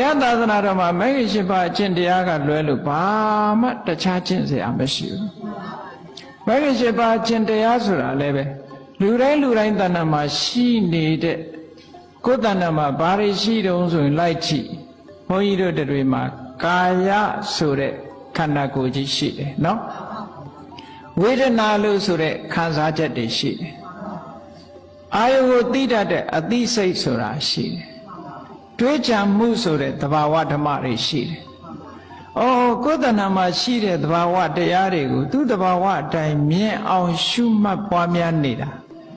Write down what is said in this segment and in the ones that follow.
ရသာသနာတော်မှာမဂ္ဂင်၈ပါးအကျင့်တရားကလွဲလို့ဘာမှတခြားကျင့်စရာမရှိဘူးမဂ္ဂင်၈ပါးအကျင့်တရားဆိုတာလည်းပဲလူတိုင်းလူတိုင်းတဏ္ဍာမှာရှိနေတဲ့ကိုယ်တဏ္ဍာမှာဘာတွေရှိတုံးဆိုရင်လိုက်ကြည့်ဘုန်းကြီးတို့တွေမှာကာယဆိုတဲ့ခန္ဓာကိုယ်ကြီးရှိတယ်နော်ဝေဒနာလို့ဆိုတဲ့ခံစားချက်တွေရှိတယ်အာယုကိုသိတတ်တဲ့အသိစိတ်ဆိုတာရှိတယ် တွေးကြံမှုဆိုတဲ့သဘာဝဓမ္မတွေရှိတယ်။အော်ကိုယ်တဏ္ဍာမှာရှိတဲ့သဘာဝတရားတွေကိုသူ့သဘာဝအတိုင်းမြင်အောင်ရှုမှတ်ပွားများနေတာ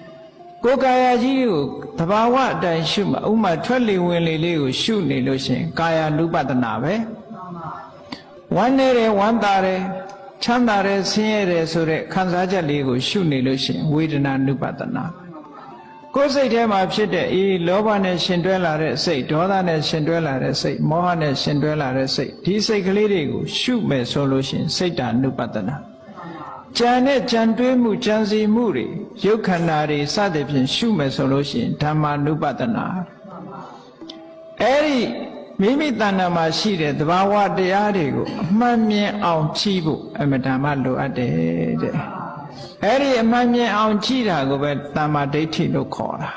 ။ကိုယ်ကာယကြီးကိုသဘာဝအတိုင်းရှုမှဥမာထွက်လေဝင်လေလေးကိုရှုနေလို့ရှိရင်ကာယ ानु ပဒနာပဲ။ဝမ်းနေတယ်ဝမ်းသာတယ်ချမ်းသာတယ်ဆင်းရဲတယ်ဆိုတဲ့ခံစားချက်လေးကိုရှုနေလို့ရှိရင်ဝေဒနာ ानु ပဒနာပဲ ကိုယ်စိတ်ထဲမှာဖြစ်တဲ့အေးလောဘနဲ့ရှင်တွဲလာတဲ့စိတ်ဒေါသနဲ့ရှင်တွဲလာတဲ့စိတ်မောဟနဲ့ရှင်တွဲလာတဲ့စိတ်ဒီစိတ်ကလေးတွေကိုရှုမယ်ဆိုလို့ရှိရင်စိတ်တ ानु ပတနာကြံတဲ့ကြံတွေးမှုကြံစီမှုတွေရုပ်ခန္ဓာတွေစသဖြင့်ရှုမယ်ဆိုလို့ရှိရင်ဓမ္မာနုပတနာအဲ့ဒီမိမိတဏ္ဍာမှာရှိတဲ့သဘာဝတရားတွေကိုအမှန်မြင်အောင်ကြည့်ဖို့အမတန်မှလိုအပ်တယ်တဲ့ အဲ့ဒီအမှန်မြင်အောင်ကြည့်တာကိုပဲတမ္မာဒိဋ္ဌိလို့ခေါ်တာ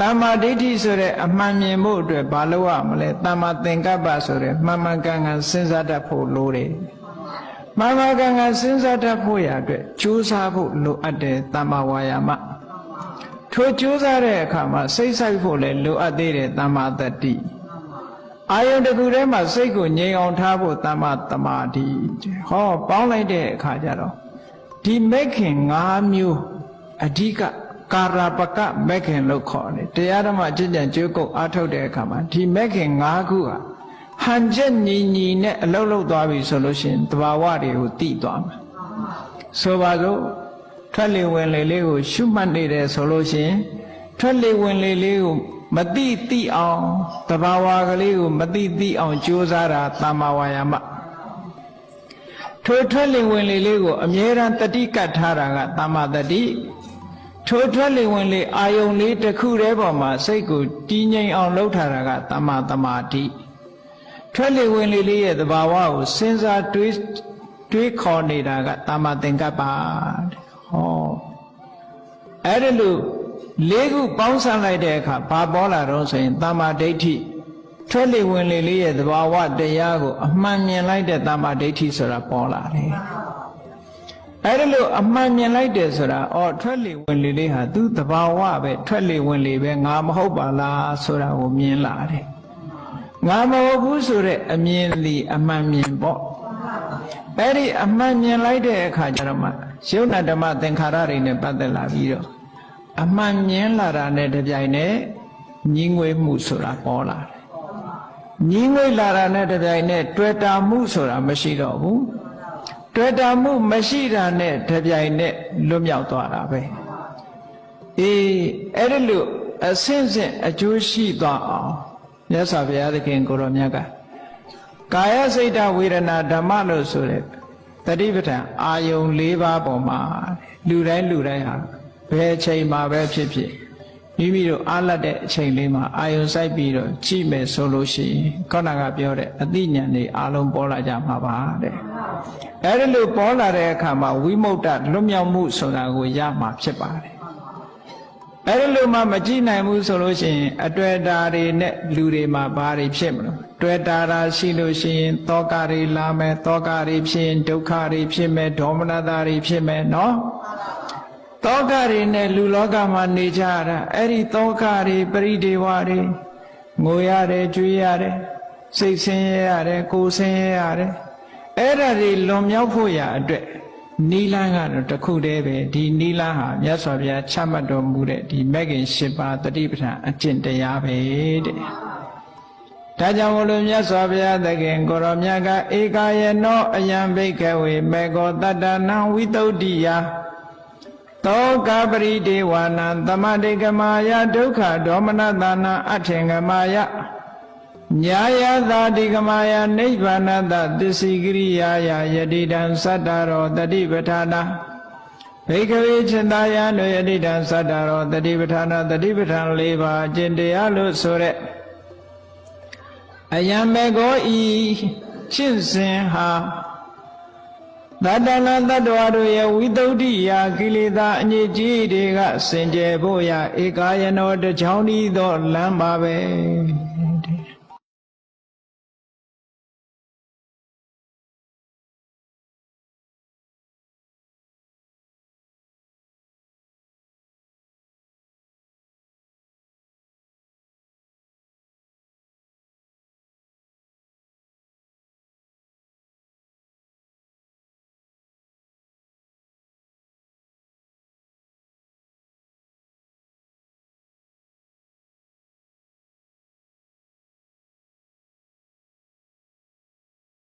တမ္မာဒိဋ္ဌိဆိုတဲ့အမှန်မြင်ဖို့အတွက်ဘာလို့ရမလဲတမ္မာသင်္ကပ္ပဆိုတဲ့မှန်မှန်ကန်ကန်စဉ်းစားတတ်ဖို့လိုတယ်မှန်မှန်ကန်ကန်စဉ်းစားတတ်ဖို့ရအတွက်ကြိုးစားဖို့လိုအပ်တယ်တမ္မာဝါယာမထိုကြိုးစားတဲ့အခါမှာစိတ်ဆိုင်ဖို့လည်းလိုအပ်သေးတယ်တမ္မာတတိအာယုန်တစ်ခုထဲမှာစိတ်ကိုငြိမ်အောင်ထားဖို့တမ္မာတမာတိဟော ပေါင်းလိုက်တဲ့အခါကျတော့ ဒီမက်ခင်၅မျိုးအဓိကကာရပကမက်ခင်လို့ခေါ်တယ်တရားဓမ္မအကျင့်ကြံကြိုးကုပ်အားထုတ်တဲ့အခါမှာဒီမက်ခင်၅ခုဟာဟန်ချက်ညီညီနဲ့အလုံးလုံးသွားပြီဆိုလို့ရှိရင်တဘာဝတွေကိုသိသွားမှာဆိုပါစို့ထွက်လေဝင်လေလေးကိုရှုမှတ်နေတယ်ဆိုလို့ရှိရင်ထွက်လေဝင်လေလေးကိုမတိတိအောင်တဘာဝကလေးကိုမတိတိအောင်ကြိုးစားတာတမ္မာဝါယာမ ထိုထွက်လေဝင်လေလေးကိုအမြဲတမ်းတတိကတ်ထားတာကတမ္မာတတိထိုထွက်လေဝင်လေအာယုံလေးတစ်ခုတည်းပေါ်မှာစိတ်ကိုတည်ငြိမ်အောင်လုပ်ထားတာကတမ္မာတမာတိထွက်လေဝင်လေလေးရဲ့သဘာဝကိုစဉ်းစားတွေးတွေးခေါ်နေတာကတမ္မာသင်္ကပ္ပဟောအဲ့ဒါလို့လေးခုပေါင်းစပ်လိုက်တဲ့အခါဘာပေါ်လာတော့ဆိုရင်တမ္မာဒိဋ္ဌိ ထွက်လေဝင်လေလေးရဲ့သဘာဝတရားကိုအမှန်မြင်လိုက်တဲ့တမ္မာဒိဋ္ဌိဆိုတာပေါ်လာတယ်အဲ့ဒါလို့အမှန်မြင်လိုက်တယ်ဆိုတာအော်ထွက်လေဝင်လေလေးဟာသူ့သဘာဝပဲထွက်လေဝင်လေပဲငါမဟုတ်ပါလားဆိုတာကိုမြင်လာတယ်ငါမဟုတ်ဘူးဆိုတဲ့အမြင်လီအမှန်မြင်ပေါ့အဲ့ဒီအမှန်မြင်လိုက်တဲ့အခါကျတော့မှယုံနာဓမ္မသင်္ခါရတွေနဲ့ပတ်သက်လာပြီးတော့အမှန်မြင်လာတာနဲ့တပြိုင်နက်ညီငွေမှုဆိုတာပေါ်လာတယ် ညီငွေလာတာနဲ့တပြိုင်နက်တွေ့တာမှုဆိုတာမရှိတော့ဘူးတွေ့တာမှုမရှိတာနဲ့တပြိုင်နက်လွတ်မြောက်သွားတာပဲအေးအဲ့ဒီလိုအဆင့်ဆင့်အကျိုးရှိသွားအောင်မြတ်စွာဘုရားသခင်ကိုရောမြတ်ကကာယစိတ်တဝေဒနာဓမ္မလို့ဆိုတဲ့တတိပဋ္ဌာန်အာယုံ၄ပါးပေါ်မှာလူတိုင်းလူတိုင်းဟာဘယ်အချိန်မှာပဲဖြစ်ဖြစ် မိမိတို့အားလတ်တဲ့အချိန်လေးမှာအာယုံစိုက်ပြီးတော့ကြည့်မယ်ဆိုလို့ရှိရင်ခေါဏကပြောတဲ့အသိဉာဏ်တွေအလုံးပေါ်လာကြမှာပါတဲ့အဲဒီလိုပေါ်လာတဲ့အခါမှာဝိမု ക്ത လွတ်မြောက်မှုဆိုတာကိုရမှာဖြစ်ပါတယ်အဲဒီလိုမှမကြည့်နိုင်ဘူးဆိုလို့ရှိရင် အတွေ့အတာတွေနဲ့လူတွေမှာဘာတွေဖြစ်မလို့တွေ့တာတာရှိလို့ရှိရင်တောကတွေလာမယ်တောကတွေဖြစ်ရင်ဒုက္ခတွေဖြစ်မယ်ဒေါမနတာတွေဖြစ်မယ်နော် တောကတွေနဲ့လူလောကမှာနေကြရတာအဲ့ဒီတောကတွေပရိဒေဝတွေငိုရတယ်ကြွေးရတယ်စိတ်ဆင်းရဲရတယ်ကိုယ်ဆင်းရဲရတယ်အဲ့ဒါတွေလွန်မြောက်ဖို့ရအတွက်နီလန်းကတော့တစ်ခုတည်းပဲဒီနီလန်းဟာမြတ်စွာဘုရားချမှတ်တော်မူတဲ့ဒီမဂ်ကင်၈ပါးတတိပဋ္ဌာန်အကျင့်တရားပဲတဲ့ဒါကြောင့်မလို့မြတ်စွာဘုရားသခင်ကိုရောမြတ်ကဧကာယနောအယံဘိကဝေမေကောတတ္တနံဝိတုဒ္ဓိယ သောကပရိဒေဝနာသမတေကမာယဒုက္ခဒေါမနတနာအထင်ကမာယညာယသာတိကမာယနိဗ္ဗာနတသစ္စည်းကရိယာယယတိတံသတ္တရောတတိပဋ္ဌာနာဘေကဝေချင်သာယနုယတိတံသတ္တရောတတိပဋ္ဌာနာတတိပဋ္ဌာန်၄ပါးအကျင့်တရားလို့ဆိုရက်အယံမေကောဤရှင်းစဉ်ဟာ သတ္တနာတ္တဝါတို့ရဲ့ဝိသုဒ္ဓိယာကိလေသာအညစ်အကြေးတွေကစင်ကြယ်ဖို့ရာဧကာယနောတချောင်းဤသောလမ်းပါပဲ